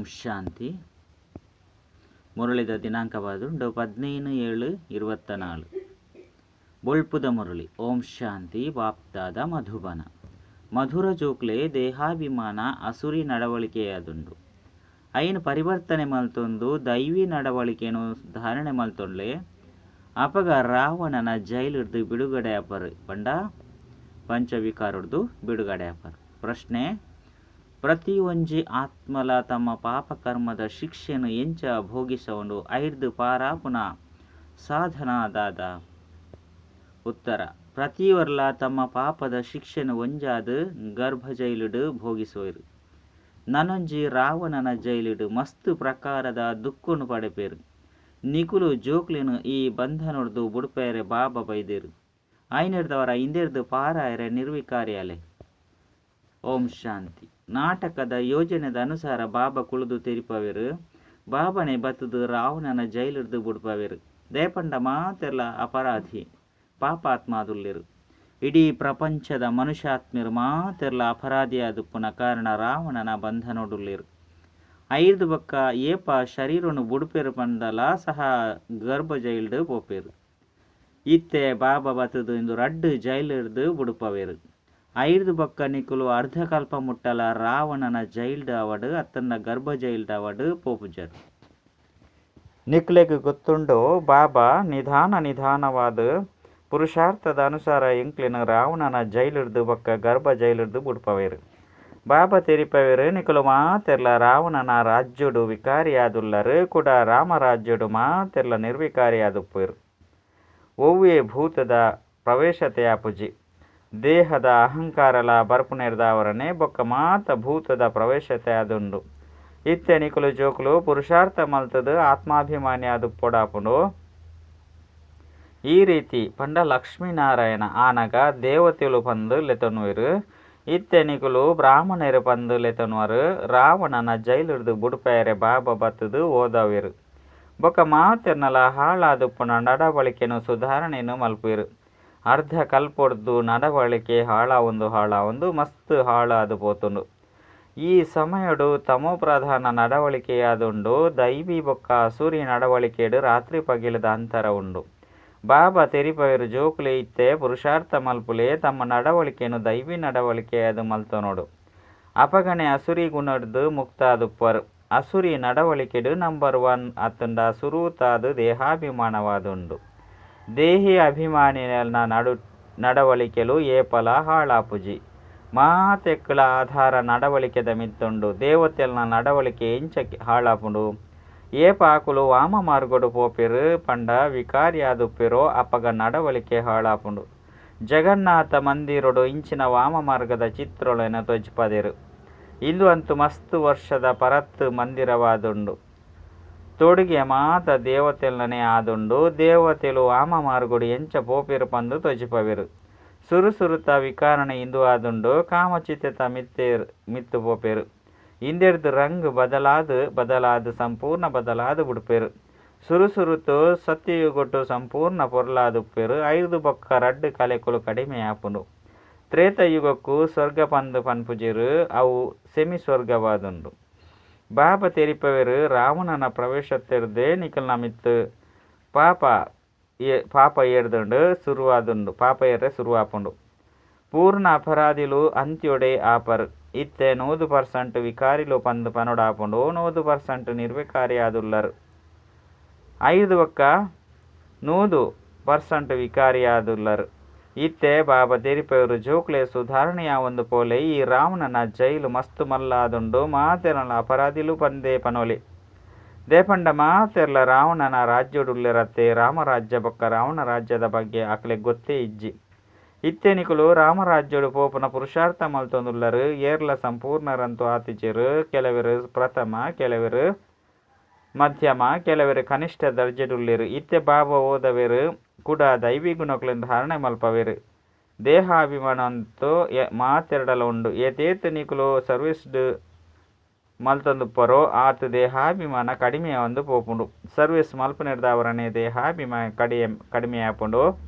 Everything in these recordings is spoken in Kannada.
ಓಂ ಶಾಂತಿ. ಮುರಳಿದ ದಿನಾಂಕವಾದುಂಡು ಪದಿನೈದು ಏಳು ಇರುವತ್ತ ನಾಲ್ಕು ಬೊಳ್ಪುದ ಮುರಳಿ, ಓಂ ಶಾಂತಿ, ವಾಪ್ತಾದ ಮಧುಬನ. ಮಧುರ ಜೋಕ್ಲೆ, ದೇಹಾಭಿಮಾನ, ಅಸುರಿ ನಡವಳಿಕೆಯಾದುಂಡು ಐನು ಪರಿವರ್ತನೆ ಮಲ್ತೊಂದು, ದೈವಿ ನಡವಳಿಕೆಯನ್ನು ಧಾರಣೆ ಮಲ್ತೊಂಡ್ಲೆ. ಅಪಗ ರಾವಣನ ಜೈಲಿಡ್ದು ಬಿಡುಗಡೆ ಅಪರ್, ಪಂಡ? ಪಂಚವಿಕಾರಡ್ದು ಬಿಡುಗಡೆ ಅಪರ್. ಪ್ರಶ್ನೆ ಪ್ರತಿ ಒಂಜಿ ಆತ್ಮಲ ತಮ್ಮ ಪಾಪ ಕರ್ಮದ ಶಿಕ್ಷೆಯನ್ನು ಎಂಚ ಭೋಗಿಸವನು ಐರ್ದು ಪಾರಾಪುನ ಸಾಧನಾದಾದ. ಉತ್ತರ ಪ್ರತಿಯೊರ್ಲ ತಮ್ಮ ಪಾಪದ ಶಿಕ್ಷೆನು ಒಂಜಾದ ಗರ್ಭ ಜೈಲಿಡು ಭೋಗಿಸುವರು. ನನೊಂಜಿ ರಾವಣನ ಜೈಲಿಡು ಮಸ್ತ್ ಪ್ರಕಾರದ ದುಃಖನು ಪಡೆಪೇರು. ನಿಕುಲು ಜೋಕ್ಲಿನು ಈ ಬಂಧನೊಡ್ದು ಬುಡ್ಪೇರೆ ಬಾಬ ಬೈದೇರು. ಐನಿರ್ದವರ ಹಿಂದಿರ್ದು ಪಾರಾಯರೆ ನಿರ್ವಿಕಾರಿಯಾಲೆ. ಓಂ ಶಾಂತಿ. ನಾಟಕದ ಯೋಜನೆದ ಅನುಸಾರ ಬಾಬಾ ಕುಳಿದು ತೆರಿಪವೆರು. ಬಾಬನೆ ಬತ್ತದು ರಾವಣನ ಜೈಲಿಡ್ದು ಬುಡ್ಪವೆರು. ದೇಪಂಡ ಮಾತೆಲ್ಲ ಅಪರಾಧಿ ಪಾಪಾತ್ಮಾದುಲ್ಲಿರು ಇಡೀ ಪ್ರಪಂಚದ ಮನುಷ್ಯಾತ್ಮರು ಮಾತೆಲ್ಲ ಅಪರಾಧಿಯಾದುಪ್ಪುನ ಕಾರಣ ರಾವಣನ ಬಂಧನೊಡುಲ್ಲಿರು ಐದು ಬಕ್ಕ ಏಪ ಶರೀರನು ಬುಡುಪೇರು ಬಂದಲ ಸಹ ಗರ್ಭ ಜೈಲ್ಡು ಪೋಪೇರು. ಇತ್ತೆ ಬಾಬಾ ಬತ್ತದು ಇಂದು ರಡ್ಡು ಜೈಲಿಡ್ದು ಬುಡುಪವೇರು. ಐದು ಬಕ್ಕ ನಿಕುಲು ಅರ್ಧಕಲ್ಪ ಮುಟ್ಟಲ ರಾವಣನ ಜೈಲ್ಡ್ ಅವಡು, ಅತ್ತನ್ನ ಗರ್ಭ ಜೈಲ್ಡ್ ಅವಡು ಪೋಪುಜರ್ ನಿಕ್ಲೆಗ್ ಗೊತ್ತುಂಡು, ಬಾಬಾ ನಿಧಾನ ನಿಧಾನವಾದ ಪುರುಷಾರ್ಥದ ಅನುಸಾರ ಇಂಕ್ಲಿನ ರಾವಣನ ಜೈಲಿಡ್ದು ಬಕ್ಕ ಗರ್ಭ ಜೈಲಿಡ್ದು ಬುಡ್ಪವೇರು. ಬಾಬಾ ತೆರಿಪವೇರು, ನಿಕುಲು ಮಾತೆರ್ಲ ರಾವಣನ ರಾಜ್ಯುಡು ವಿಕಾರಿಯಾದುಲ್ಲರು, ಕೂಡ ರಾಮರಾಜ್ಯುಡು ಮಾತೆರ್ಲ ನಿರ್ವಿಕಾರಿಯಾದುಪ್ಪೇರು. ಒವ್ವೇ ಭೂತದ ಪ್ರವೇಶತೆಯಾಪುಜಿ ದೇಹದ ಅಹಂಕಾರಲ ಬರ್ಪುನೆರ್ದಾವರನೆ ಬೊಕ್ಕ ಮಾತ ಭೂತದ ಪ್ರವೇಶತೆ ಅದುಂಡು. ಇತ್ತೆ ನಿಕುಲು ಜೋಕುಲು ಪುರುಷಾರ್ಥ ಮಲ್ತದು ಆತ್ಮಾಭಿಮಾನಿ ಅದು ಪೊಡಾಪುಂಡು. ಈ ರೀತಿ ಪಂಡ ಲಕ್ಷ್ಮೀನಾರಾಯಣ ಆನಗ ದೇವತೆಲು ಪಂದು ಲೆತನುವರು ಇತ್ತೆನಿಕುಲು ಬ್ರಾಹ್ಮಣರು ಪಂದು ಲೆತನುವರು. ರಾವಣನ ಜೈಲಿಡ್ದು ಬುಡುಪೆಯರೆ ಬಾಬ ಬತ್ತದು ಓದವಿರು ಬೊಕ್ಕ ಮಾತೆರ್ನಲ ಹಾಳಾದುಪ್ಪುನ ನಡವಳಿಕೆನು ಸುಧಾರಣೆಯನ್ನು ಮಲ್ಪುವೆರು ಅರ್ಧ ಕಲ್ಪೊಡ್ದು ನಡವಳಿಕೆ ಹಾಳ ಒಂದು ಹಾಳ ಒಂದು ಮಸ್ತ್ ಹಾಳಾದು ಪೋತುಂಡು. ಈ ಸಮಯಡು ತಮೋ ಪ್ರಧಾನ ನಡವಳಿಕೆಯಾದುಂಡು ದೈವಿ ಬೊಕ್ಕ ಸೂರಿ ನಡವಳಿಕೆಯಡು ರಾತ್ರಿ ಪಗಿಲದ ಅಂತರ ಉಂಡು. ಬಾಬಾ ತೆರಿಪವೆರು ಜೋಕುಲೆ ಇತ್ತೆ ಪುರುಷಾರ್ಥ ಮಲ್ಪುಲೆ ತಮ್ಮ ನಡವಳಿಕೆಯನ್ನು ದೈವಿ ನಡವಳಿಕೆಯಾದು ಮಲ್ತನೋಡು. ಅಪಗಣೆ ಅಸುರಿ ಗುಣಡ್ದು ಮುಕ್ತಾದುಪ್ಪರು. Asuri ನಡವಳಿಕೆಡು number one ಅತ್ತುಂಡ ಸುರೂತಾದು ದೇಹಾಭಿಮಾನವಾದುಂಡು. ದೇಹಿ ಅಭಿಮಾನಿನ ನಡು ನಡವಳಿಕೆಲು ಏಪಲ ಹಾಳಾಪುಜಿ. ಮಾತೆಕ್ಕಳ ಆಧಾರ ನಡವಳಿಕೆದ ಮಿತ್ತುಂಡು ದೇವತೆಲ್ನ ನಡವಳಿಕೆ ಇಂಚ ಹಾಳಾಪುಂಡು. ಏಪಾಕುಲು ವಾಮ ಮಾರ್ಗೊಡು ಪೋಪಿರು, ಪಂಡ ವಿಕಾರಿಯಾದುಪ್ಪಿರೋ ಅಪಗ ನಡವಳಿಕೆ ಹಾಳಾಪುಂಡು. ಜಗನ್ನಾಥ ಮಂದಿರೊಡು ಇಂಚಿನ ವಾಮ ಮಾರ್ಗದ ಚಿತ್ರೊಳನ ತೊಜ್ಪದಿರು. ಇಂದು ಅಂತೂ ಮಸ್ತು ವರ್ಷದ ಪರತ್ ಮಂದಿರವಾದುಂಡು. ತೋಡಿಗೆ ಮಾತ దేవతలనే ಆದುಂಡು, ದೇವತೆಲು ಆಮ మార్గుడు ಎಂಚ పోపిరు ಪಂದು ತೊಜಿಪವಿರು. ಸುರು ಸುರುತ ವಿಕಾರಣ ಇಂದು ಆದುಂಡು ಕಾಮಚಿತ್ತ ಮಿತ್ತೇರ್ ಮಿತ್ತು ಪೋಪೇರು. ಇಂದೆರ್ದು ರಂಗ್ ಬದಲಾದು ಬದಲಾದು ಸಂಪೂರ್ಣ ಬದಲಾದು ಬಿಡ್ಪೇರು. ಸುರು ಸುರುತು ಸತ್ಯಯುಗೊಟ್ಟು ಸಂಪೂರ್ಣ ಪೊರ್ಲಾದುಪ್ಪೇರು ಐದು ಬೊಕ್ಕ ರಡ್ಡು ಕಲೆಕುಲು ಕಡಿಮೆ ಆಪುಂಡು ತ್ರೇತಯುಗಕ್ಕೂ ಸ್ವರ್ಗ ಪಂದು ಪನ್ಪುಜಿರು, ಅವು ಸೆಮಿ ಸ್ವರ್ಗವಾದುಂಡು. ಬಾಬ ತೆರಿಪವೆರು ರಾವಣನ ಪ್ರವೇಶತ್ತೆರ್ದೆ ನಿಕಲ್ನ ಮಿತ್ತು ಪಾಪ ಏ ಪಾಪ ಏರ್ದುಂಡು ಸುರುವಾದುಂಡು ಪಾಪ ಏರ್ರೆ ಸುರುವಾಪುಂಡು ಪೂರ್ಣ ಅಪರಾಧಿಲು ಅಂತ್ಯೊಡೆ ಆಪರ್ ಇತ್ತೆ ನೂದು ಪರ್ಸೆಂಟ್ ವಿಕಾರಿಲು ಪಂದು ಪನೊಡಾಪುಂಡು ನೂದು ಪರ್ಸೆಂಟ್ ನಿರ್ವಿಕಾರಿಯಾದುಲ್ಲರು ಐದು ಒಕ್ಕ ನೂದು ಪರ್ಸೆಂಟ್ ವಿಕಾರಿಯಾದುಲ್ಲರು ಇತ್ತೆ ಬಾಬಾ ತೆರಿಪೆಯವರು ಜೋಕ್ಲೆ ಸುಧಾರಣೆಯ ಒಂದು ಪೋಲೆ, ಈ ರಾವಣನ ಜೈಲು ಮಸ್ತು ಮಲ್ಲಾದುಂಡು ಮಾತೆರಲ ಅಪರಾಧಿಲು ಪಂದೆ ಪನೋಲಿ. ದೇಪಂಡ ಮಾತೆರ್ಲ ರಾವಣನ ರಾಜ್ಯಡುಲ್ಲಿರತ್ತೆ ರಾಮರಾಜ್ಯ ಬೊಕ್ಕ ರಾವಣ ರಾಜ್ಯದ ಬಗ್ಗೆ ಆಕಲೆ ಗೊತ್ತೇ ಇಜ್ಜಿ. ಇತ್ತೆನಿಕುಲು ರಾಮರಾಜ್ಯಡು ಪೋಪನ ಪುರುಷಾರ್ಥ ಮಲ್ತೊಂದುಲ್ಲರು, ಏರ್ಲ ಸಂಪೂರ್ಣರಂತೂ ಆತಿಜರು, ಕೆಲವರು ಪ್ರಥಮ, ಕೆಲವರು ಮಧ್ಯಮ, ಕೆಲವರು ಕನಿಷ್ಠ ದರ್ಜೆಡುಳ್ಳಿರು ಇತ್ಯ ಬಾಬಾ ಓದವರು ಕೂಡ ದೈವಿ ಗುಣಗಳಿಂದ ಧಾರಣೆ ಮಲ್ಪವೆರು. ದೇಹಾಭಿಮಾನ ಅಂತೂ ಮಾತೆರಡಲ ಉಂಡು. ಎತೇತ ನಿಕುಲು ಸರ್ವಿಸ್ಡ್ ಮಲ್ತಂದು ಪರೋ ಆತ ದೇಹಾಭಿಮಾನ ಕಡಿಮೆ ಒಂದು ಪೋಪುಂಡು. ಸರ್ವಿಸ್ ಮಲ್ಪನೆಡ್ದವರನೆ ದೇಹಾಭಿಮಾನ ಕಡಿಮೆ ಕಡಿಮೆ ಆಪುಂಡು.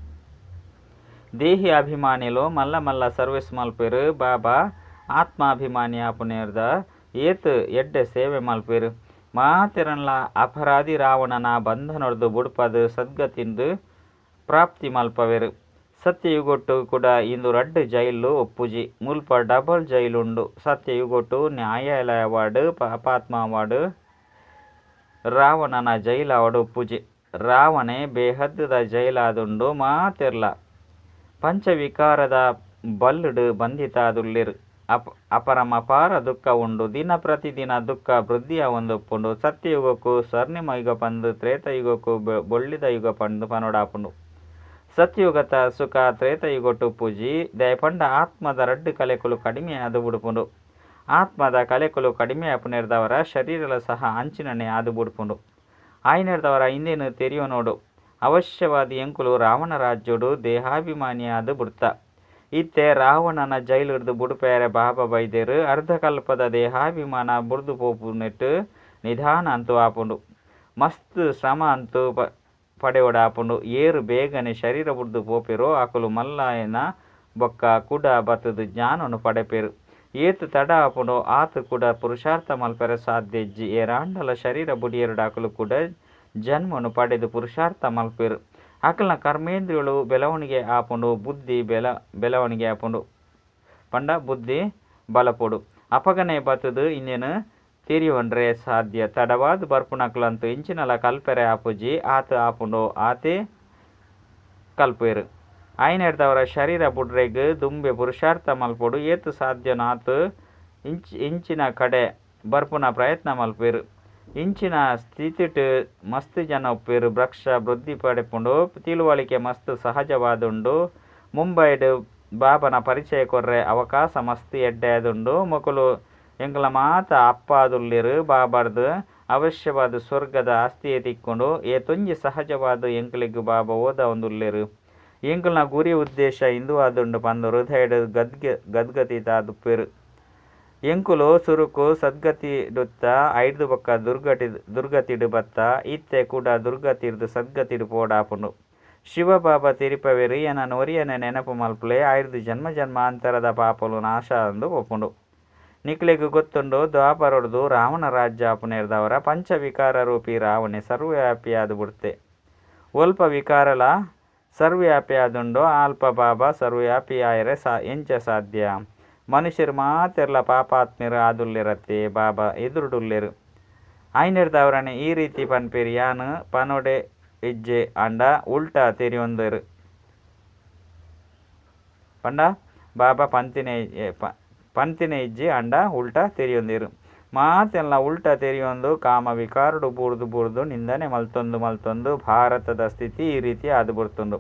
ದೇಹಿ ಅಭಿಮಾನಿಲು ಮಲ್ಲ ಮಲ್ಲ ಸರ್ವಿಸ್ ಮಲ್ಪೆರು. ಬಾಬಾ, ಆತ್ಮಾಭಿಮಾನಿ ಆಪುನೇರ್ದ ಏತ್ ಎಡ್ಡೆ ಸೇವೆ ಮಲ್ಪೆರ್. ಮಾತೆರನ್ಲ ಅಪರಾಧಿ ರಾವಣನ ಬಂಧನೊಡ್ದು ಬುಡ್ಪದು ಸದ್ಗತಿಂದು ಪ್ರಾಪ್ತಿ ಮಲ್ಪವೆರ್. ಸತ್ಯಯುಗೊಟ್ಟು ಕೂಡ ಇಂದು ರಡ್ಡ್ ಜೈಲು ಒಪ್ಪುಜಿ. ಮುಲ್ಪ ಡಬಲ್ ಜೈಲುಂಡು. ಸತ್ಯಯುಗೊಟ್ಟು ನ್ಯಾಯಾಲಯ ಅವಾರ್ಡ್ ಪಾಪಾತ್ಮ ಅವಾರ್ಡ್ ರಾವಣನ ಜೈಲ್ ಅವಾರ್ಡ್ ಒಪ್ಪುಜಿ. ರಾವಣೆ ಬೇಹದ್ದದ ಜೈಲಾದುಂಡು ಮಾತೆರ್ಲ. ಪಂಚವಿಕಾರದ ಬಲ್ಲುಡು ಬಂಧಿತಾದುಲ್ಲಿರ್. ಅಪ, ಅಪರಮಪಾರ ದುಃಖ ಉಂಡು. ದಿನ ಪ್ರತಿದಿನ ದುಃಖ ವೃದ್ಧಿಯ ಒಂದೊಪ್ಪುಂಡು ಸತ್ಯಯುಗಕ್ಕೂ ಸ್ವರ್ಣಿಮ ಯುಗ ಪಂದು, ತ್ರೇತಯುಗಕ್ಕೂ ಬೊಳ್ಳಿದ ಯುಗ ಪಂದು ಪನೋಡಾಪುಂಡು ಸತ್ಯಯುಗತ ಸುಖ ತ್ರೇತಯುಗೊಟ್ಟು ಪೂಜಿ ದಯಪಂಡ ಆತ್ಮದ ರಡ್ಡು ಕಲೆಕುಲು ಕಡಿಮೆ ಅದು ಬುಡುಪುಂಡು ಆತ್ಮದ ಕಲೆಕುಲು ಕಡಿಮೆ ಅಪುನೆರ್ದವರ ಶರೀರಲ ಸಹ ಅಂಚಿನನೆ ಅದು ಬುಡುಪುಂಡು ಆಯ್ನೆರ್ದವರ ಹಿಂದೇನು ತೆರೆಯೋ ನೋಡು. ಅವಶ್ಯವಾದಿ ಎಂಕುಲು ರಾವಣ ರಾಜ್ಯೋಡು ದೇಹಾಭಿಮಾನಿಯಾದ ಬುಡ್ತ ಇತ್ತೆ ರಾವಣನ ಜೈಲಿಡ್ದು ಬುಡುಪೇರೆ ಬಾಬಾ ಬೈದೇರು ಅರ್ಧಕಲ್ಪದ ದೇಹಾಭಿಮಾನ ಬುರ್ದು ಪೋಪು ನಿಧಾನ ಅಂತೂ ಆಪುಂಡು. ಮಸ್ತ್ ಶ್ರಮ ಅಂತೂ ಪ ಪಡೆಯೋಡ ಆಪುಂಡು. ಏರು ಬೇಗನೆ ಶರೀರ ಬುಡ್ದು ಪೋಪಿರೋ, ಆಕುಲು ಮಲ್ಲಾಯನ ಬೊಕ್ಕ ಕುಡ ಬತ್ತದು ಜ್ಞಾನವನ್ನು ಪಡೆಪೇರು. ಏತು ತಡ ಆಪುಂಡು, ಆತು ಕೂಡ ಪುರುಷಾರ್ಥ ಮಲ್ಪೆರೆ ಸಾಧ್ಯ ಇಜ್ಜಿ. ಏರಾಂಡಲ ಶರೀರ ಬುಡಿಯರುಡಾಕಲು ಕೂಡ ಜನ್ಮನು ಪಡೆದು ಪುರುಷಾರ್ಥ ಮಲ್ಪೆರು. ಆಕಲ್ನ ಕರ್ಮೇಂದ್ರಿಯಗಳು ಬೆಳವಣಿಗೆ ಆಪುಂಡು, ಬುದ್ಧಿ ಬೆಲ ಬೆಳವಣಿಗೆ ಆಪುಂಡು. ಪಂಡ ಬುದ್ಧಿ ಬಲಪೊಡು. ಅಪಗನೆ ಬತ್ತದು ಇನ್ನೇನು? ತಿರಿಯೊಂಡ್ರೆ ಸಾಧ್ಯ. ತಡವಾದ ಬರ್ಪುನಕ್ಲಂತು ಇಂಚಿನಲ ಕಲ್ಪೆರೆ ಆಪುಜಿ, ಆತ ಆಪುಂಡು, ಆತೆ ಕಲ್ಪೇರು. ಆಯ್ನೆಡ್ದವರ ಶರೀರ ಬುಡ್ರೆಗ್, ದುಂಬೆ ಪುರುಷಾರ್ಥ ಮಲ್ಪೊಡು, ಏತು ಸಾಧ್ಯನಾತು ಇಂಚ್, ಇಂಚಿನ ಕಡೆ ಬರ್ಪುನ ಪ್ರಯತ್ನ ಮಲ್ಪೇರು. ಇಂಚಿನ ಸ್ಥಿತಿಟ್ ಮಸ್ತ್ ಜನ ಉಪ್ಪೆರ್ ಬ್ರಕ್ಷ ವೃದ್ಧಿ ಪಡೆಪುಂಡು ತಿಳುವಳಿಕೆ ಮಸ್ತ್ ಸಹಜವಾದುಂಡು. ಮುಂಬೈಡ್ ಬಾಬನ ಪರಿಚಯ ಕೊರ್ರೆ ಅವಕಾಶ ಮಸ್ತ್ ಎಡ್ಡೆದುಂಡು ಮೊಕುಲು ಎಂಕಲ ಮಾತ ಅಪ್ಪಾದುಲ್ಲಿರು ಬಾಬಾರ್ದು. ಅವಶ್ಯವಾದ ಸ್ವರ್ಗದ ಆಸ್ತಿಯೇ ತಿಕ್ಕೊಂಡು ಏ ತುಂಜಿ ಸಹಜವಾದ ಎಂಕಲಿಗ್ ಬಾಬ ಓದ ಒಂದುಲ್ಲೆರು ಎಂಕಲ್ನ ಗುರಿ ಉದ್ದೇಶ ಹಿಂದೂ ಆದುಂಡು ಪಂದು ಹೃದಯಡ್ ಗದ್ಗತಿ ಗದ್ಗತಿತಾದುಪ್ಪೆರು. ಎಂಕುಲು, ಸುರುಕು ಸದ್ಗತಿಡುತ್ತ ಐಡ್ದು ಬೊಕ್ಕ ದುರ್ಗಟಿ, ದುರ್ಗತಿಡು ಬತ್ತ, ಇತ್ತೆ ಕೂಡ ದುರ್ಗತಿರ್ದು ಸದ್ಗತಿಡು ಪೋಡಾಪುಂಡು. ಶಿವಬಾಬಾ ತಿರುಪವೆರು ಏನನ್ನು ಒರಿಯನೆ ನೆನಪು ಮಲ್ಪುಲೆ ಆಯ್ದು ಜನ್ಮ ಜನ್ಮಾಂತರದ ಪಾಪಲು ನಾಶ ಅಂದು ಒಪ್ಪುಂಡು. ನಿಕ್ಲೆಗ್ ಗೊತ್ತುಂಡು, ದ್ವಾಪರೊಡ್ದು ರಾವಣ ರಾಜ್ಯ ಅಪುನೇರ್ದವರ ಪಂಚವಿಕಾರ ರೂಪಿ ರಾವಣೆ ಸರ್ವವ್ಯಾಪಿಯಾದ ಬಿಡ್ತೆ. ಒಲ್ಪ ವಿಕಾರಲ ಸರ್ವವ್ಯಾಪಿಯಾದುಂಡು ಅಲ್ಪ ಬಾಬಾ ಸರ್ವವ್ಯಾಪಿಯಾಯರೆ ಸಾ, ಎಂಚ ಸಾಧ್ಯ. ಮನುಷ್ಯರು ಮಾತೆರ್ಲ ಪಾಪಾತ್ಮರು ಆದುಲ್ಲಿರತ್ತೆ ಬಾಬಾ ಎದುರುಡುಲ್ಲೆರು ಆಯ್ನೆರ್ದವರನೆ ಈ ರೀತಿ ಪನ್ಪೇರಿ, ಯಾನು ಪನೊಡೆ ಹೆಜ್ಜೆ ಅಂಡ, ಉಲ್ಟಾ, ತೆರಿಯೊಂದರು. ಪಂಡ, ಬಾಬಾ ಪಂತಿನ ಪಂತಿನ, ಇಜ್ಜಿ, ಅಂಡ, ಉಲ್ಟಾ, ತೆರಿಯೊಂದಿರು. ಮಾತೆಲ್ಲ ಉಲ್ಟಾ, ತೆರಿಯೊಂದು, ಕಾಮ ವಿಕಾರಡು, ಬೂರ್ದು ಬೂರ್ದು, ನಿಂದನೆ ಮಲ್ತೊಂದು ಮಲ್ತೊಂದು, ಭಾರತದ ಸ್ಥಿತಿ ಈ ರೀತಿ ಆದು ಬರ್ತುಂಡು.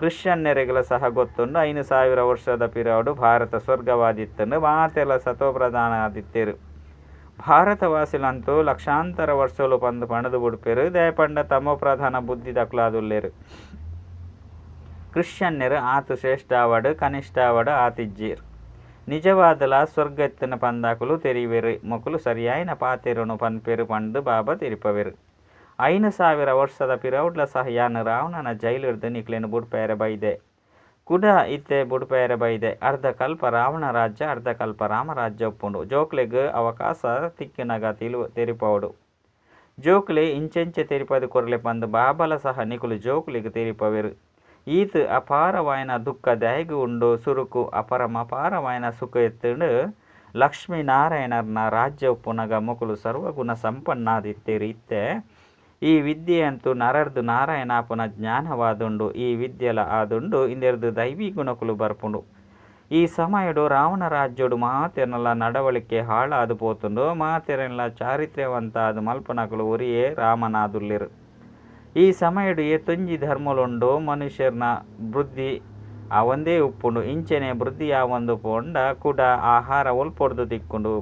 ಕ್ರಿಶ್ಚಿಯನ್ನೆರೆಗಳ ಸಹ ಗೊತ್ತುಂಡು ಐನು ಸಾವಿರ ವರ್ಷದ ಪಿರಾಡು ಭಾರತ ಸ್ವರ್ಗವಾದಿತ್ತಂಡು ಮಾತೆಲ್ಲ ಸತೋಪ್ರಧಾನ ಆದಿತ್ಯರು. ಭಾರತವಾಸಿಲಂತೂ ಲಕ್ಷಾಂತರ ವರ್ಷಲು ಪಂದು ಪಣದು ಬುಡ್ಪೆರು. ದಯಪಂಡ ತಮ್ಮ ಪ್ರಧಾನ ಬುದ್ಧಿ ದಕ್ಲಾದುಲ್ಲೆರು. ಕ್ರಿಶ್ಚಿಯನ್ನರು ಆತು ಶ್ರೇಷ್ಠ ಅವಡು ಕನಿಷ್ಠ ಅವಡು ಆತಿಜ್ಜೀರ್ ನಿಜವಾದಲ ಸ್ವರ್ಗತ್ತಿನ ಪಂದಾಕುಲು ತೆರಿವೆರು. ಮೊಕಲು ಸರಿಯಾಯಿನ ಪಾತೆರುನು ಪನ್ಪೆರು ಪಂಡು ಬಾಬಾ ತಿರುಪವೆರು. ಐನು ಸಾವಿರ ವರ್ಷದ ಪಿರೌಡ್ಲ ಸಹ ಯಾನು ರಾವಣನ ಜೈಲಿಡ್ದು ನಿಕ್ಲೆನು ಬುಡ್ಪೇರೆ ಬೈದೆ. ಕುಡ ಇತ್ತೆ ಬುಡ್ಪೇರೆ ಬೈದೆ. ಅರ್ಧ ಕಲ್ಪ ರಾವಣ ರಾಜ್ಯ, ಅರ್ಧ ಕಲ್ಪ ರಾಮರಾಜ್ಯ ಒಪ್ಪುಂಡು. ಜೋಕ್ಲೆಗ್ ಅವಕಾಶ ತಿಕ್ಕಿನಗ ತಿಳು ತೆರಿಪವಡು ಜೋಕ್ಲೆ ಇಂಚೆಂಚೆ ತೆರಿಪದು ಕೊರಲೆ ಪಂದು ಬಾಬಲ ಸಹ ನಿಕುಲು ಜೋಕ್ಲಿಗೆ ತೆರಿಪವೆರು. ಈತ್ ಅಪಾರವಾಯಿನ ದುಃಖ ದಯಗು ಉಂಡು ಸುರುಕು ಅಪರಮಪಾರವಾಯಿನ ಸುಖ ಎತ್ತುಂಡು ಲಕ್ಷ್ಮೀನಾರಾಯಣರ್ನ ರಾಜ್ಯ ಉಪ್ಪುನಗ ಮುಕುಲು ಸರ್ವಗುಣ ಸಂಪನ್ನಾದಿತ್ತೆ ಇತ್ತೆ ಈ ವಿದ್ಯೆಯಂತೂ ನರರ್ದು ನಾರಾಯಣಾಪುನ ಜ್ಞಾನವಾದುಂಡು, ಈ ವಿದ್ಯೆಲ ಆದುಂಡು ಇಂದೆರ್ದು ದೈವಿ ಗುಣಕುಲು ಬರ್ಪುಂಡು. ಈ ಸಮಯಡು ರಾವಣ ರಾಜ್ಯೋಡು ಮಾತೆನಲ್ಲ ನಡವಳಿಕೆ ಹಾಳಾದು ಪೋತುಂಡು ಮಾತೆರೆನ್ಲ ಚಾರಿತ್ರ್ಯವಂತ ಅದು ಮಲ್ಪನಕಲು ಒರಿಯೇ ರಾಮನಾದುಲ್ಲಿರು ಈ ಸಮಯಡು ಏ ತುಂಜಿ ಧರ್ಮಲುಂಡು, ಮನುಷ್ಯರ್ನ ಬುದ್ಧಿ ಅವಂದೇ ಉಪ್ಪುಂಡು, ಇಂಚೆನೆ ಬುದ್ಧಿ ಒಂದು ಪೋಂಡ ಕೂಡ ಆಹಾರ ಒಲ್ಪೊಡ್ದು ತಿಕ್ಕುಂಡು.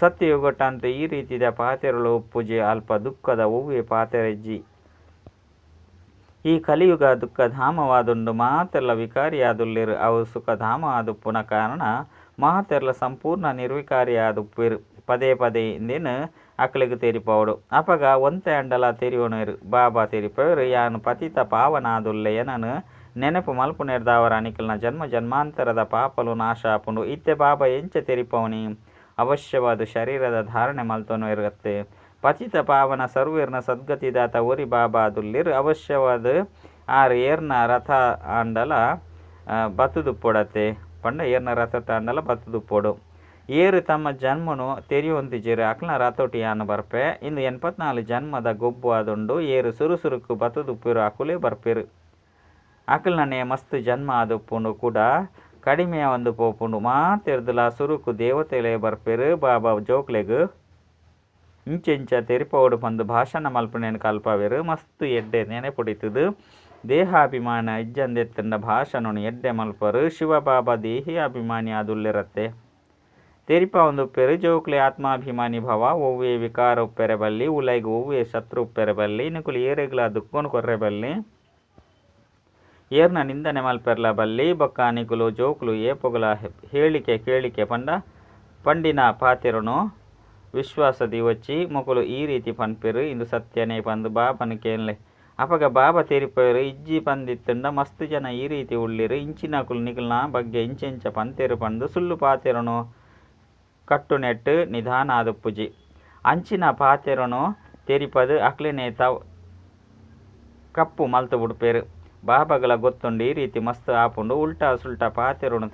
ಸತ್ಯಯುಗೊಟ್ಟಂತೆ ಈ ರೀತಿಯ ಪಾತೆರಳು ಉಪ್ಪುಜಿ ಅಲ್ಪ ದುಃಖದ ಒವ್ವೆ ಪಾತೆರಜ್ಜಿ. ಈ ಕಲಿಯುಗ ದುಃಖಧಾಮವಾದುಂಡು ಮಾತೆಲ್ಲ ವಿಕಾರಿಯಾದುಲ್ಲಿರು. ಅವು ಸುಖಧಾಮ ಆದುಪ್ಪುನ ಕಾರಣ ಮಾತೆಲ್ಲ ಸಂಪೂರ್ಣ ನಿರ್ವಿಕಾರಿಯಾದುಪ್ಪಿರು. ಪದೇ ಪದೇ ಇಂದೇನು ಅಕ್ಕಳಿಗೆ ತೆರಿಪವಡು. ಅಪಗ ಒಂತೆ ಅಂಡಲ ತೆರಿಯೋಣರು ಬಾಬಾ ತೆರಿಪವರು, ಯಾನು ಪತಿತ ಪಾವನಾದುಲ್ಲೆಯನನು ನೆನಪು ಮಲ್ಪುನೆರ್ದಾವರ ಅನಿಕಲ್ನ ಜನ್ಮ ಜನ್ಮಾಂತರದ ಪಾಪಲು ನಾಶ ಆಪುಂಡು ಇತ್ತೆ ಬಾಬಾ ಎಂಚ ತೆರಿಪವನಿ ಅವಶ್ಯವಾದ ಶರೀರದ ಧಾರಣೆ ಮಲ್ತೊನು ಇರುತ್ತೆ ಪಚಿತ ಪಾವನ ಸರ್ವೇರ್ನ ಸದ್ಗತಿದಾತ ಒರಿ ಬಾಬಾದುಲ್ಲಿರ್ ಅವಶ್ಯವಾದ ಆ ಏರ್ನ ರಥ ಆಂಡಲ ಬತ್ತದು ಪೊಡತೆ ಪಂಡ ಏರ್ನ ರಥ ತಾಂಡಲ ಬತ್ತದು ಪೊಡು ಏರು ತಮ್ಮ ಜನ್ಮನು ತೆರೆಯುವಂತಿಜಿರು ಅಕ್ಲ ರಥೋಟಿ ಅನ್ನ ಬರ್ಪೆ. ಇಂದು ಎನ್ಪತ್ನಾಲ್ಕು ಜನ್ಮದ ಗೊಬ್ಬು ಆದುಂಡು ಏರು ಸುರುಸುರುಕು ಬತ್ತುದುಪ್ಪಿರು ಅಕುಲೇ ಬರ್ಪಿರು. ಅಕಲ್ನೇ ಮಸ್ತ್ ಜನ್ಮ ಆದುಪ್ಪುಂಡು ಕೂಡ ಕಡಿಮೆಯ ಒಂದು ಪೋಪುಂಡು ಮಾತೆರ್ದುಲ ಸುರುಕು ದೇವತೆಲೆ ಬರ್ಪೆರು. ಬಾಬಾ ಜೋಕ್ಲೆಗ್. ಇಂಚೆಂಚ ತೆರಿಪೋಡು ಬಂದು ಭಾಷಣ ಮಲ್ಪಣೆಯನ್ನು ಕಲ್ಪವೆರು. ಮಸ್ತ್ ಎಡ್ಡೆ ನೆನೆ ಪುಡಿತದು ದೇಹಾಭಿಮಾನ ಇಜ್ಜಂದೆತ್ತಂಡ ಭಾಷಣನು ಎಡ್ಡೆ ಮಲ್ಪರು. ಶಿವಬಾಬಾ ದೇಹಿ ಅಭಿಮಾನಿ ಆದುಲ್ಲಿರತ್ತೆ ತೆರಿಪ ಒಂದು ಉಪ್ಪೆರು. ಜೋಕ್ಲೆ ಆತ್ಮಾಭಿಮಾನಿ ಭವ. ಒವ್ವೆ ವಿಕಾರ ಉಪ್ಪೆರೆ ಬಲ್ಲಿ. ಉಲೈಗೆ ಒವ್ವೆ ಶತ್ರು ಉಪ್ಪೆರೆ ಬಲ್ಲಿ. ನಿಕುಲು ಏರೆಗ್ಲ ದುಕ್ಕೊಂಡು ಕೊರ್ರೆ ಬಲ್ಲಿ. ಏರ್ನ ನಿಂದನೆ ಮಲ್ಪೆರ್ಲ ಬಲ್ಲಿ ಬೊಕ್ಕ ನಿಗುಲು ಜೋಕುಲು ಏಪೊಗುಲ ಹೇಳಿಕೆ ಕೇಳಿಕೆ ಪಂಡ ಪಂಡಿನ ಪಾತಿರನು ವಿಶ್ವಾಸದಿ ಒಚ್ಚಿ ಮೊಕುಲು ಈ ರೀತಿ ಪನ್ಪೆರು, ಇಂದು ಸತ್ಯನೇ ಪಂದು ಬಾಬನು ಕೇಳಲೆ ಅಪಗ ಬಾಬ ತೀರಿಪೋಯರು ಇಜ್ಜಿ ಪಂದಿತ್ತುಂಡ ಮಸ್ತ್ ಜನ ಈ ರೀತಿ ಉಳ್ಳಿರು, ಇಂಚಿನ ಕುಲು ನಿಗುಲ್ನ ಬಗ್ಗೆ ಇಂಚೆಂಚ ಪಂತೇರು ಪಂದು ಸುಳ್ಳು ಪಾತಿರನು ಕಟ್ಟುನೆಟ್ಟು ನಿಧಾನ ಆದುಪ್ಪುಜಿ ಅಂಚಿನ ಪಾತೆರನು ತೆರಿಪದು ಅಕ್ಲಿನೇ ತವ್ ಕಪ್ಪು ಮಲ್ತು ಬಿಡ್ಪೇರು. ಬಾಬಾಗಳ ಗೊತ್ತುಂಡು ಈ ರೀತಿ ಮಸ್ತ್ ಆಪುಂಡು ಉಲ್ಟಾ ಸುಲ್ಟಾ ಪಾತೆರುಣು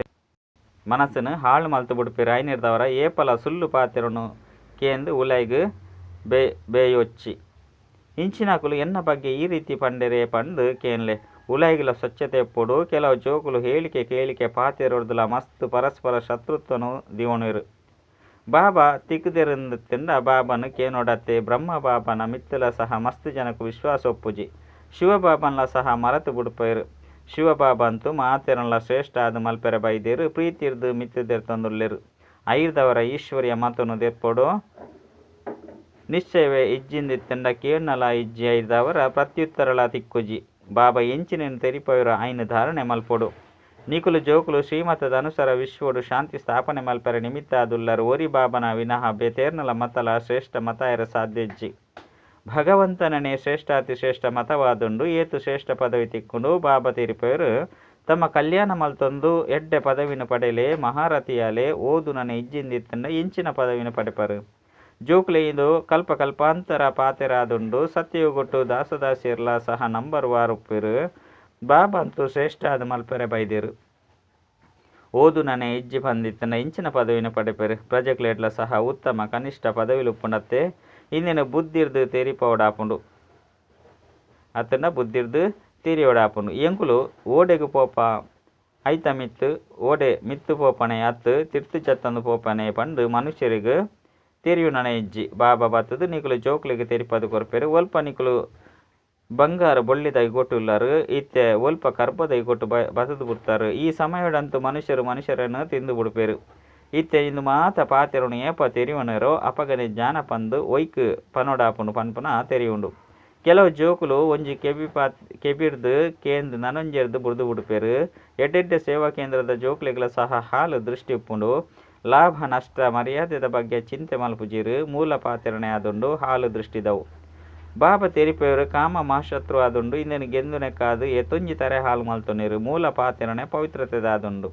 ಮನಸ್ಸನ್ನು ಹಾಳು ಮಲ್ತು ಬಿಡ್ಪಿರ. ಐನಿರ್ದವರ ಏಪಲ ಸುಲ್ಲು ಪಾತೆರುಣು ಕೇಂದು ಉಲೈಗ್ ಬೇ ಬೇಯೊಚ್ಚಿ. ಇಂಚಿನಕುಲು ಎನ್ನ ಬಗ್ಗೆ ಈ ರೀತಿ ಪಂಡೆರೆ ಪಂಡು ಕೇನ್ಲೆ. ಉಲೈಗಿಲ ಸ್ವಚ್ಛತೆ ಪೊಡು, ಕೆಲವು ಜೋಕುಲು ಹೇಳಿಕೆ ಕೇಳಿಕೆ ಪಾತೆರೊಡ್ದುಲ ಮಸ್ತ್ ಪರಸ್ಪರ ಶತ್ರುತ್ವನು ದಿವಣಿರು. ಬಾಬಾ ತಿಕ್ಕದಿರಂದಿತ್ತಂಡ ಬಾಬನು ಕೇನೊಡತ್ತೆ, ಬ್ರಹ್ಮ ಬಾಬನ ಮಿತ್ತಲ ಸಹ ಮಸ್ತ್ ಜನಕು ವಿಶ್ವಾಸ ಒಪ್ಪುಜಿ ಶಿವಬಾಬನ್ಲ ಸಹ ಮರೆತು ಬಿಡ್ಪೇರು. ಶಿವಬಾಬಂತೂ ಮಾತೆರನ್ಲ ಶ್ರೇಷ್ಠ ಆದ ಮಲ್ಪೆರೆ ಬೈದೇರು, ಪ್ರೀತಿರ್ದು ಮಿತ್ತಿದ್ದೇರು ತಂದುಲ್ಲೆರು ಐರ್ದವರ ಈಶ್ವರ್ಯ ಮಾತನ್ನು ದೇರ್ಪೊಡು. ನಿಶ್ಚಯವೇ ಇಜ್ಜಿಂದಿತ್ತಂಡ ಕೇರ್ನಲ ಇಜ್ಜಿ ಐರ್ದವರ ಪ್ರತ್ಯುತ್ತರಳ ತಿಕ್ಕುಜಿ ಬಾಬಾ ಎಂಚಿನನ್ನು ತೆರಿಪೋಯರ ಐನು ಧಾರಣೆ ಮಲ್ಪೊಡು. ನಿಕುಲು ಜೋಕುಲು ಶ್ರೀಮತದ ಅನುಸಾರ ವಿಶ್ವಡು ಶಾಂತಿ ಸ್ಥಾಪನೆ ಮಲ್ಪರ ನಿಮಿತ್ತ ಅದುಲ್ಲರು ಓರಿ ಬಾಬನ ವಿನಃ ಬೇತೇರ್ನಲ ಮತಲ ಶ್ರೇಷ್ಠ ಮತ ಇರ ಸಾಧ್ಯಜ್ಜಿ ಭಗವಂತನನೇ ಶ್ರೇಷ್ಠಾತಿ ಶ್ರೇಷ್ಠ ಮತವಾದುಂಡು, ಏತು ಶ್ರೇಷ್ಠ ಪದವಿ ತಿಕ್ಕುಂಡು ಬಾಬಾ ತೆರಿಪೋಯರು ತಮ್ಮ ಕಲ್ಯಾಣ ಮಲ್ತೊಂದು ಎಡ್ಡೆ ಪದವಿನ ಪಡೆಯಲೆ, ಮಹಾರಥಿಯಾಲೆ ಓದು ನನ್ನ ಇಜ್ಜಿಂದಿತ್ತಂಡ ಇಂಚಿನ ಪದವಿನ ಪಡೆಪರು. ಜೋಕ್ಲೆ ಇದು ಕಲ್ಪ ಕಲ್ಪಾಂತರ ಪಾತೆರಾದುಂಡು ಸತ್ಯಯುಗೊಟ್ಟು ದಾಸದಾಸಿಯರ್ಲ ಸಹ ನಂಬರ್ ವಾರುಪ್ಪಿರು ಬಾಬಾ ಅಂತೂ ಶ್ರೇಷ್ಠ ಆದ ಮಲ್ಪೆರೆ ಬೈದಿರು. ಓದು ನನ್ನ ಇಜ್ಜಿ ಬಂದಿತ್ತನ ಇಂಚಿನ ಪದವಿನ ಪಡೆಪೆರು. ಪ್ರಜೆಕ್ಲೇಟ್ಲ ಸಹ ಉತ್ತಮ ಕನಿಷ್ಠ ಪದವಿಲು ಉಪ್ಪುಂಡತ್ತೆ ಇಂದಿನ ಬುದ್ಧಿರ್ದು ತೆರಿಪವಡಾಪುಂಡು ಅತ್ತಂಡ ಬುದ್ಧಿರ್ದು ಆಪುಂಡು ಎಂಕುಲು ಓಡೆಗು ಪೋಪ, ಐತ ಮಿತ್ತು, ಓಡೆ ಮಿತ್ತು ಪೋಪನೆ ಅತ್ತು ತಿರ್ತು ಚತ್ತಂದು ಪೋಪನೆ ಪಂಡು ಮನುಷ್ಯರಿಗೆ ತೆರಿಯು ನನ ಬಾಬಾ ಬತ್ತದು ನಿಕುಲು ಜೋಕ್ಲಿಗೆ ತೆರಿಪದು ಕೊರ್ಪೆರು ಒಲ್ಪ ನಿಕುಲು ಬಂಗಾರ ಬೊಳ್ಳಿದೈ ಕೊಟ್ಟುಲ್ಲಾರು ಇತ್ತೆ ಒಲ್ಪ ಕರ್ಪದೈ ಕೊಟ್ಟು ಬ ಬಸದು ಬಿಡ್ತಾರೆ. ಈ ಸಮಯದಂತೂ ಮನುಷ್ಯರು ಮನುಷ್ಯರನ್ನು ತಿಂದು ಬಿಡ್ಪೇರು. ಮಾತ ಪಾತೆರನು ಏಪ ತೆರಿವನರೋ ಅಪಗನೆ ಜ್ಞಾನ ಪಂದು ಒಯ್ಕ್ ಪನೋಡಾಪುಂಡು ಪನ್ಪುನ ತೆರಿವುಂಡು ಕೆಲವು ಜೋಕುಲು ಒಂಜಿ ಕೆಬಿ ಪಾತ್ ಕೆಬಿರ್ದು ಕೇಂದ್ರ ನನೊಂಜೆರ್ದು ಬುಡ್ದು ಬಿಡ್ಪೇರು ಎಡ್ಡೆಡ್ಡೆ ಸೇವಾ ಕೇಂದ್ರದ ಜೋಕ್ಲೆಗಳ ಸಹ ಹಾಲು ದೃಷ್ಟಿ ಉಪ್ಪುಂಡು ಲಾಭ ನಷ್ಟ ಮರ್ಯಾದೆದ ಬಗ್ಗೆ ಚಿಂತೆ ಮಲ್ಪುಜಿರು ಮೂಲ ಪಾತೆರಣೆ ಆದುಂಡು ಹಾಲು ದೃಷ್ಟಿದವು ಬಾಬ ತೆರಿಪೆಯವರು ಕಾಮ ಮಾಶತ್ರು ಆದುಂಡು ಇಂದನು ಗೆಂದುನೆ ಕಾದು ಎತ್ತೊಂಜಿ ತರೆ ಹಾಲು ಮಲ್ತೊನಿರು ಮೂಲ ಪಾತೆರಣೆ ಪವಿತ್ರತೆದಾದುಂಡು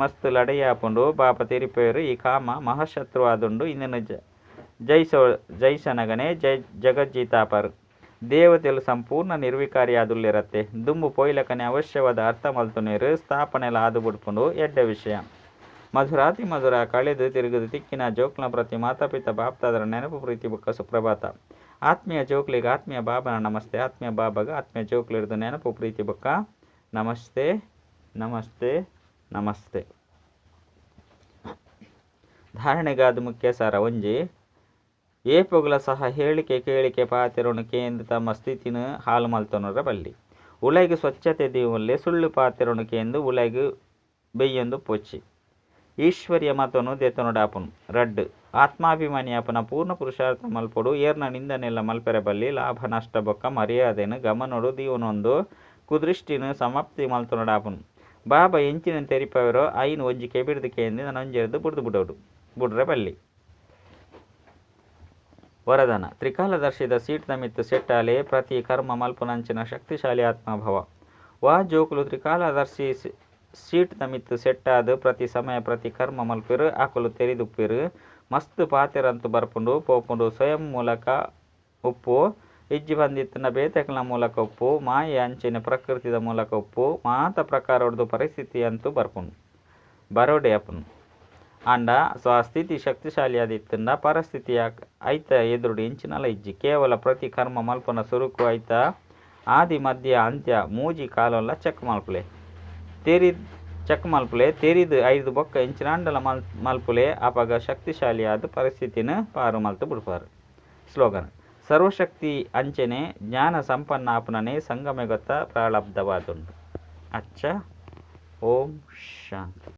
ಮಸ್ತ್ ಲಡೆಯಾಪುಂಡು ಬಾಪ ತೆರಿಪೆಯವರು ಈ ಕಾಮ ಮಹಾಶತ್ರು ಆದುಂಡು. ಇಂದಿನ ಜ, ಜೈಸೋ ಜೈಸನಗನೆ ಜೈ ಜಗಜ್ಜಿತಾಪರ್. ದೇವತೆಲು ಸಂಪೂರ್ಣ ನಿರ್ವಿಕಾರಿ ಆದುಲ್ಲಿರತ್ತೆ ದುಂಬು ಪೊಯ್ಲಕನೆ ಅವಶ್ಯವಾದ ಅರ್ಥ ಮಲ್ತುನೀರು ಸ್ಥಾಪನೆಲ ಆದು ಬಿಡ್ಪುಂಡು ಎಡ್ಡ ವಿಷಯ. ಮಧುರಾತಿ ಮಧುರ ಕಳೆದು ತಿರುಗಿದು ತಿಕ್ಕಿನ ಜೋಕ್ಲ ಪ್ರತಿ ಮಾತಾಪಿತ ಬಾಪ್ತಾದರ ನೆನಪು ಪ್ರೀತಿ ಬುಕ್ಕ ಸುಪ್ರಭಾತ. ಆತ್ಮೀಯ ಜೋಕ್ಲಿಗೆ ಆತ್ಮೀಯ ಬಾಬನ ನಮಸ್ತೆ. ಆತ್ಮೀಯ ಬಾಬಾಗ ಆತ್ಮೀಯ ಜೋಕ್ಲಿರ್ದು ನೆನಪು ಪ್ರೀತಿ ಬುಕ್ಕ. ನಮಸ್ತೆ ನಮಸ್ತೆ. ನಮಸ್ತೆ. ಧಾರಣೆಗಾದ ಮುಖ್ಯ ಸಾರ ಒಂಜಿ ಏಪುಗಳ ಸಹ ಹೇಳಿಕೆ ಕೇಳಿಕೆ ಪಾತಿರನು ಕೇಂದ್ರ ತಮ್ಮ ಸ್ಥಿತಿನ ಹಾಲು ಮಲ್ತನರ ಬಲ್ಲಿ. ಉಲೈಗೆ ಸ್ವಚ್ಛತೆ ದೀವಲ್ಲಿ ಸುಳ್ಳು ಪಾತಿರನು ಕೇಂದ್ರ ಉಲೈಗೆ ಬೆಯ್ಯೊಂದು ಪೊಚ್ಚಿ. ಈಶ್ವರ್ಯ ಮತನು ದೇತನುಡಾಪುನು ಆತ್ಮಾಭಿಮಾನಿ ಅಪನ ಪೂರ್ಣ ಪುರುಷಾರ್ಥ ಮಲ್ಪೊಡು, ಏರ್ನ ನಿಂದನೆಲ್ಲ ಮಲ್ಪೆರೆ ಬಲ್ಲಿ ಲಾಭ ನಷ್ಟ ಬೊಕ್ಕ ಮರ್ಯಾದೆನು ಗಮನೊಡು ದೀವನೊಂದು ಕುದೃಷ್ಟಿನ ಸಮಾಪ್ತಿ ಮಲ್ತನೊಡಾಪುನು ಬಾಬಾ ಎಂಚಿನ ತೆರಿಪವರೋ ಐನು ಒಂಜಿ ಕೆಬಿಡ್ದು ನನ್ನ ಒಂಜಿರದು ಬುಡ್ದು ಬುಡೋಡು. ಬುಡ್ರೆ ಬಲ್ಲಿ. ವರದನ, ತ್ರಿಕಾಲದರ್ಶಿದ ಸೀಟ್ ಮಿತ್ತು ಸೆಟ್ಟಾಲೆ ಪ್ರತಿ ಕರ್ಮ ಮಲ್ಪನಂಚಿನ ಶಕ್ತಿಶಾಲಿ ಆತ್ಮಭವ. ವಾ ಜೋಕುಲು ತ್ರಿಕಾಲದರ್ಶಿ ಸೀಟ್ ನಮಿತ್ತು ಸೆಟ್ಟಾದ ಪ್ರತಿ ಸಮಯ ಪ್ರತಿ ಕರ್ಮ ಮಲ್ಪಿರು, ಆಕುಲು ತೆರಿದುಪ್ಪಿರು, ಮಸ್ತ್ ಪಾತಿರಂತು ಬರ್ಪುಂಡು, ಪೋಪುಂಡು, ಸ್ವಯಂ ಮೂಲಕ ಉಪ್ಪು ಇಜ್ಜಿ ಬಂದಿತ್ತಿನ ಬೇತಕಲ ಮೂಲಕ ಉಪ್ಪು ಮಾಯ ಅಂಚಿನ ಪ್ರಕೃತಿದ ಮೂಲಕ ಉಪ್ಪು ಮಾತ ಪ್ರಕಾರ ಹೊಡೆದು ಪರಿಸ್ಥಿತಿ ಅಂತೂ ಬರ್ಕೊಂಡು. ಬರೋಡೆ ಅಪ್ಪನು. ಅಂಡ ಸೊ ಆ ಸ್ಥಿತಿ ಶಕ್ತಿಶಾಲಿ ಪರಿಸ್ಥಿತಿಯ ಪರಿಸ್ಥಿತಿ ಐತ ಎದುರುಡು ಇಂಚಿನಲ ಇಜ್ಜಿ. ಕೇವಲ ಪ್ರತಿ ಕರ್ಮ ಮಲ್ಪನ ಸುರುಕು ಐತ, ಆದಿ, ಮಧ್ಯ, ಅಂತ್ಯ, ಮೂಜಿ, ಕಾಲಲ್ಲ ಚೆಕ್ ಮಲ್ಪಲೆ. ತೆರಿದ್, ಚೆಕ್ ಮಲ್ಪಲೆ, ತೆರಿದು ಐದು ಬೊಕ್ಕ ಇಂಚಿನ ಅಂಡಲ ಮಲ್, ಮಲ್ಪುಲೆ ಅಪಗ ಶಕ್ತಿಶಾಲಿ ಆದ ಪರಿಸ್ಥಿತಿನ ಪಾರು ಮಲ್ತು ಬಿಡ್ಪಾರು. ಸ್ಲೋಗನ್. ಸರ್ವಶಕ್ತಿ ಅಂಚನೆ ಜ್ಞಾನ ಸಂಪನ್ನ ಆಪನನೆ ಸಂಗಮೆ ಗೊತ್ತ ಪ್ರಾರಬ್ಧವಾದುಂಡು ಅಚ್ಚ. ಓಂ ಶಾಂತಿ.